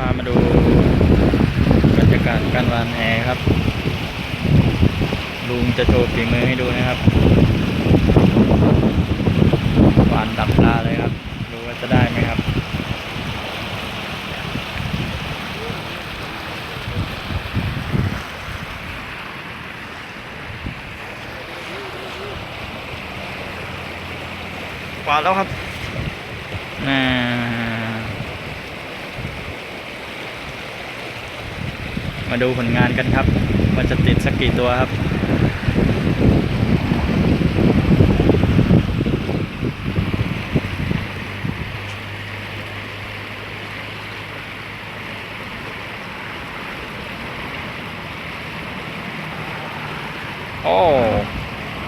พามาดูบรรยากาศการวานแหครับ ลุงจะโชว์ฝีมือให้ดูนะครับวานดับปลาเลยครับ ดูว่าจะได้ไหมครับกว่าแล้วครับน่า มาดูผลงานกันครับว่าจะติดสักกี่ตัวครับโอ้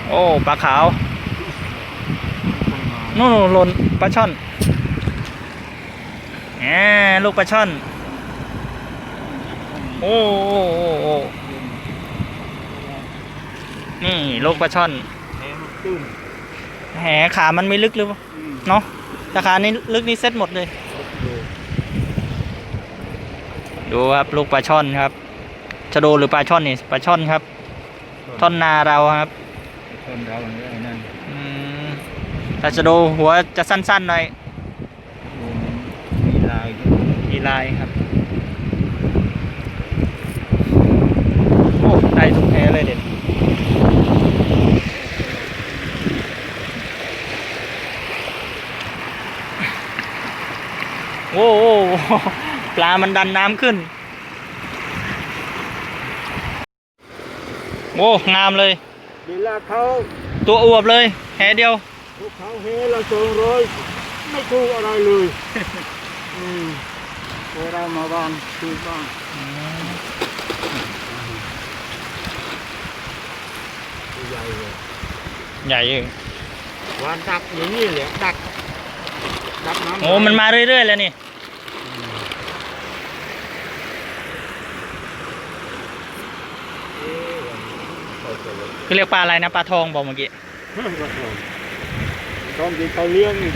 โอ้ ปลาขาวนู่นหล่นปลาช่อนแหมลูกปลาช่อน โอ้โอ้โอ้โอ้นี่ลูกปลาช่อนแหมันตื้นแหขามันไม่ลึกหรือเปล่าอืมเนาะราคานี้ลึกนี่เซ็ตหมดเลยดูดูครับลูกปลาช่อนครับชะโดหรือปลาช่อนนี่ปลาช่อนครับท่อนนาเราครับต้นเราเนี่ยไอ้นั่นอืมแต่ชะโดหัวจะสั้นๆหน่อยดูมันมีลายด้วยมีลายครับ โอ้ ได้ทุกแพ้เลยเด็ด โอ้โหปลามันดันน้ำขึ้น โอ้งามเลย เวลาเขาตัวอวบเลยแหเดียว พวกเขาเฮละสองร้อยไม่ถูกอะไรเลยอืมเวลามาบ้านถูกบ้างตัวใหญ่เลยใหญ่อยู่วานดักอย่างนี้แหละดัก ดักน้ำโอ้มันมาเรื่อยๆแล้วนี่เอ๊ะวันนี้เขาจะเลยคือเรียกปลาอะไรนะปลาทองบอกเมื่อกี้ ต้องกินเขาเลี้ยงนี่